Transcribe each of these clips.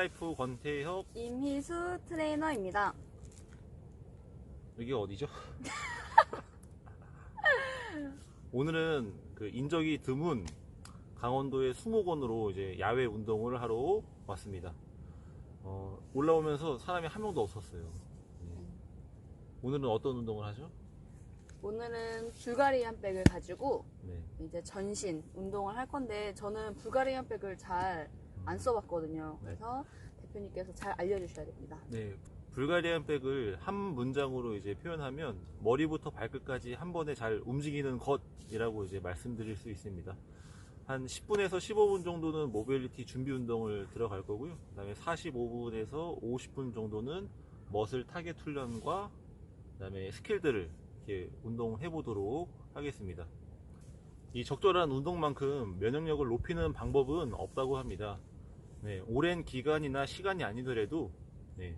힐라이프 권태혁 임희수 트레이너입니다. 여기 어디죠? 오늘은 그 인적이 드문 강원도의 수목원으로 이제 야외 운동을 하러 왔습니다. 어, 올라오면서 사람이 한 명도 없었어요. 네. 오늘은 어떤 운동을 하죠? 오늘은 불가리안 백을 가지고 네. 이제 전신 운동을 할 건데 저는 불가리안 백을 잘 안 써봤거든요. 네. 그래서 대표님께서 잘 알려주셔야 됩니다. 네. 불가리안 백을 한 문장으로 이제 표현하면 머리부터 발끝까지 한 번에 잘 움직이는 것이라고 이제 말씀드릴 수 있습니다. 한 10분에서 15분 정도는 모빌리티 준비 운동을 들어갈 거고요. 그 다음에 45분에서 50분 정도는 머슬 타겟 훈련과 그 다음에 스킬들을 이렇게 운동해 보도록 하겠습니다. 이 적절한 운동만큼 면역력을 높이는 방법은 없다고 합니다. 네, 오랜 기간이나 시간이 아니더라도 네,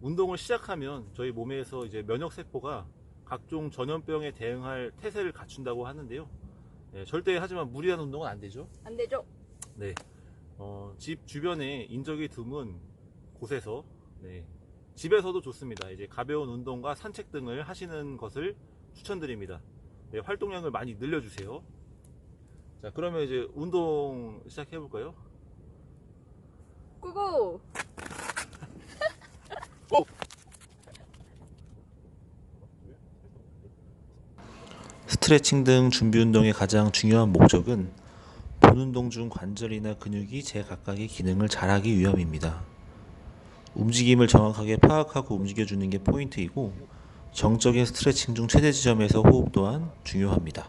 운동을 시작하면 저희 몸에서 이제 면역 세포가 각종 전염병에 대응할 태세를 갖춘다고 하는데요. 네, 절대 하지만 무리한 운동은 안 되죠. 안 되죠? 네, 어, 집 주변에 인적이 드문 곳에서 네, 집에서도 좋습니다. 이제 가벼운 운동과 산책 등을 하시는 것을 추천드립니다. 네, 활동량을 많이 늘려주세요. 자, 그러면 이제 운동 시작해 볼까요? 고고! 스트레칭 등 준비 운동의 가장 중요한 목적은 본 운동 중 관절이나 근육이 제 각각의 기능을 잘하기 위함입니다. 움직임을 정확하게 파악하고 움직여주는 게 포인트이고 정적인 스트레칭 중 최대 지점에서 호흡 또한 중요합니다.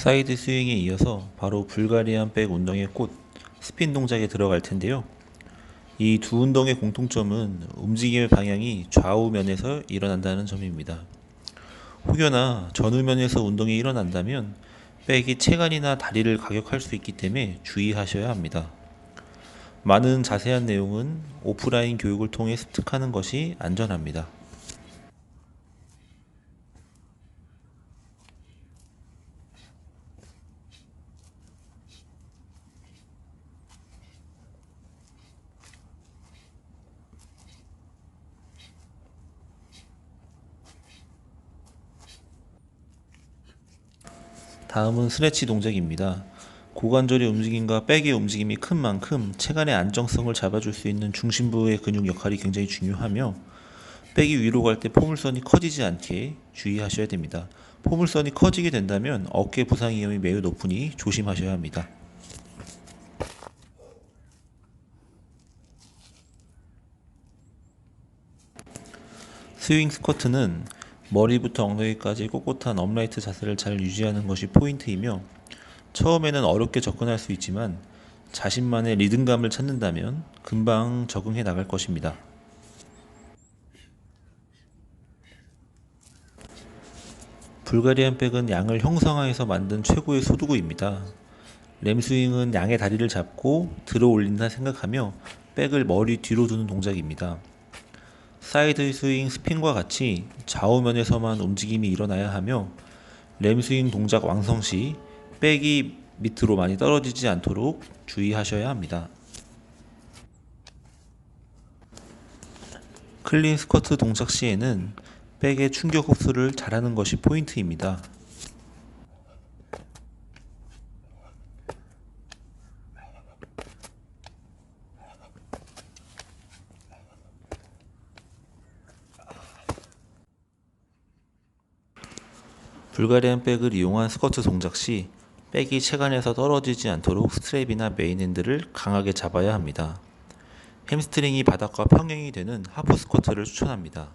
사이드 스윙에 이어서 바로 불가리안 백 운동의 꽃 스핀 동작에 들어갈 텐데요. 이 두 운동의 공통점은 움직임의 방향이 좌우면에서 일어난다는 점입니다. 혹여나 전우면에서 운동이 일어난다면 백이 체간이나 다리를 가격할 수 있기 때문에 주의하셔야 합니다. 많은 자세한 내용은 오프라인 교육을 통해 습득하는 것이 안전합니다. 다음은 스트레치 동작입니다. 고관절의 움직임과 백의 움직임이 큰 만큼 체간의 안정성을 잡아줄 수 있는 중심부의 근육 역할이 굉장히 중요하며 백이 위로 갈 때 포물선이 커지지 않게 주의하셔야 됩니다. 포물선이 커지게 된다면 어깨 부상 위험이 매우 높으니 조심하셔야 합니다. 스윙 스쿼트는 머리부터 엉덩이까지 꼿꼿한 업라이트 자세를 잘 유지하는 것이 포인트이며 처음에는 어렵게 접근할 수 있지만 자신만의 리듬감을 찾는다면 금방 적응해 나갈 것입니다. 불가리안 백은 양을 형성화해서 만든 최고의 소도구입니다. 램스윙은 양의 다리를 잡고 들어 올린다 생각하며 백을 머리 뒤로 두는 동작입니다. 사이드 스윙 스핀과 같이 좌우면에서만 움직임이 일어나야 하며 램 스윙 동작 완성 시 백이 밑으로 많이 떨어지지 않도록 주의하셔야 합니다. 클린 스쿼트 동작 시에는 백의 충격 흡수를 잘하는 것이 포인트입니다. 불가리안 백을 이용한 스쿼트 동작 시 백이 체간에서 떨어지지 않도록 스트랩이나 메인핸들을 강하게 잡아야 합니다. 햄스트링이 바닥과 평행이 되는 하프 스쿼트를 추천합니다.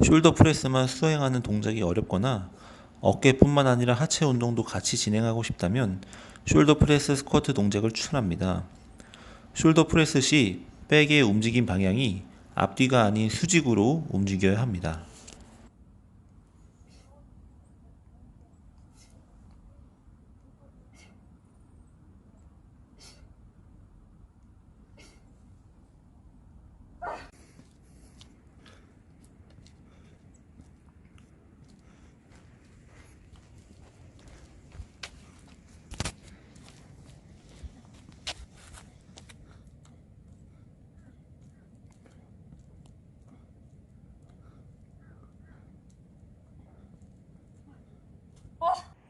숄더 프레스만 수행하는 동작이 어렵거나 어깨뿐만 아니라 하체 운동도 같이 진행하고 싶다면 숄더 프레스 스쿼트 동작을 추천합니다. 숄더 프레스 시 백의 움직임 방향이 앞뒤가 아닌 수직으로 움직여야 합니다.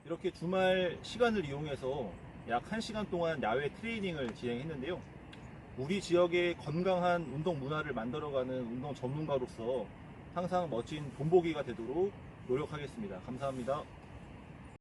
이렇게 주말 시간을 이용해서 약 1시간 동안 야외 트레이닝을 진행했는데요. 우리 지역의 건강한 운동 문화를 만들어가는 운동 전문가로서 항상 멋진 본보기가 되도록 노력하겠습니다. 감사합니다.